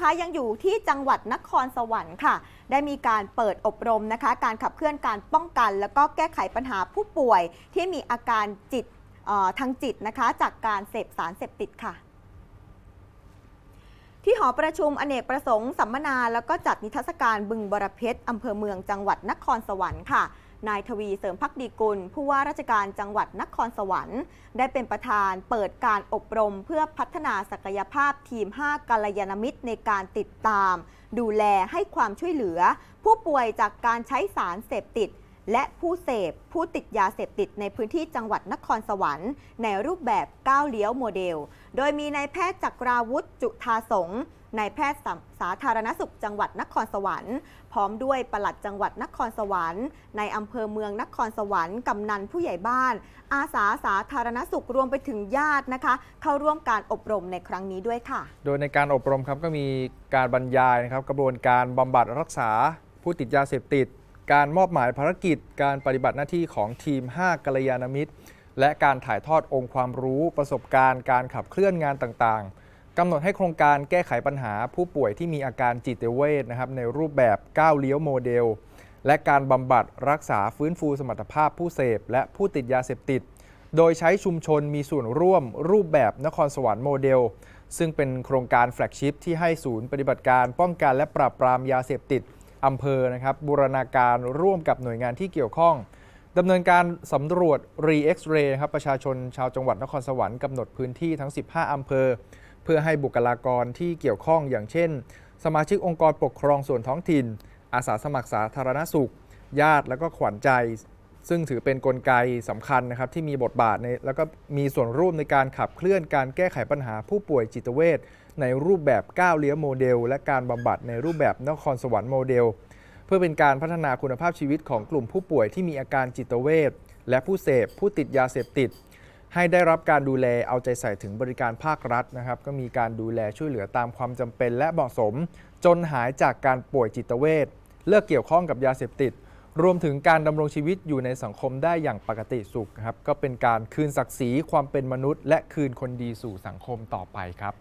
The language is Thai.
คะยังอยู่ที่จังหวัดนครสวรรค์ค่ะ ได้มีการเปิดอบรมนะคะ การขับเคลื่อนการป้องกัน แล้วก็แก้ไขปัญหาผู้ป่วย ที่มีอาการจิตทางจิตนะคะ จากการเสพสารเสพติดค่ะที่หอประชุมอเนกประสงค์สัมมนา แล้วก็จัดนิทรรศการบึงบรเพชรอำเภอเมืองจังหวัดนครสวรรค์ค่ะ นายทวีเสริมพักดีกุล ผู้ว่าราชการจังหวัดนครสวรรค์ ได้เป็นประธานเปิดการอบรมเพื่อพัฒนาศักยภาพทีม 5กัลยาณมิตรในการติดตาม ดูแลให้ความช่วยเหลือ ผู้ป่วยจากการใช้สารเสพติด และผู้เสพผู้ติดยาเสพติดในพื้นที่จังหวัดนครสวรรค์ ในรูปแบบก้าวเลี้ยวโมเดล โดยมีนายแพทย์จักราวุฒิจุธาสงฆ์นายแพทย์สาสาธารณสุขจังหวัดนครสวรรค์ พร้อมด้วยปลัดจังหวัดนครสวรรค์ในอำเภอเมืองนครสวรรค์กำนันผู้ใหญ่บ้าน อาสาสาธารณสุขรวมไปถึงญาตินะคะ เข้าร่วมการอบรมในครั้งนี้ด้วยค่ะ โดยในการอบรมครับก็มีการบรรยายนะครับกระบวนการบำบัดรักษาผู้ติดยาเสพติด การมอบหมายภารกิจ การปฏิบัติหน้าที่ของทีม 5กัลยาณมิตร และการถ่ายทอดองค์ความรู้ประสบการณ์ การขับเคลื่อนงานต่างๆกำหนดให้โครงการแก้ไขปัญหาผู้ป่วยที่มีอาการจิตเวชนะครับในรูปแบบก้าวเลี้ยวโมเดล และการบำบัดรักษาฟื้นฟูสมรรถภาพผู้เสพ และผู้ติดยาเสพติด โดยใช้ชุมชนมีส่วนร่วม รูปแบบนครสวรรค์โมเดล ซึ่งเป็นโครงการแฟลกชิพที่ให้ศูนย์ปฏิบัติการป้องกันและปราบปรามยาเสพติด อำเภอนะครับบูรณาการร่วมกับหน่วยงานที่เกี่ยวข้องดำเนินการสำรวจ re x ray ครับประชาชนชาวจังหวัดนครสวรรค์กำหนดพื้นที่ทั้ง 15 อำเภอ เพื่อให้บุคลากรที่เกี่ยวข้องอย่างเช่น สมาชิกองค์กรปกครองส่วนท้องถิ่น อาสาสมัครสาธารณสุข ญาติและก็ขวัญใจ ซึ่งถือเป็นนกลไกสำคัญนะครับที่มีบทบาทในแล้วก็มีส่วนร่วมในการขับเคลื่อนการแก้ไขปัญหาผู้ป่วยจิตเวช ในรูปแบบก้าวเลี้ยวโมเดล และการบำบัดในรูปแบบนครสวรรค์โมเดล เพื่อเป็นการพัฒนาคุณภาพชีวิตของกลุ่มผู้ป่วยที่มีอาการจิตเวชและผู้เสพผู้ติดยาเสพติด ให้ได้รับการดูแลเอาใจใส่ถึงบริการภาครัฐนะครับ ก็มีการดูแลช่วยเหลือตามความจำเป็นและเหมาะสม จนหายจากการป่วยจิตเวชเลิกเกี่ยวข้องกับยาเสพติด รวมถึงการดำรงชีวิตอยู่ในสังคมได้อย่างปกติสุขครับ ก็เป็นการคืนศักดิ์ศรีความเป็นมนุษย์ และคืนคนดีสู่สังคมต่อไปครับ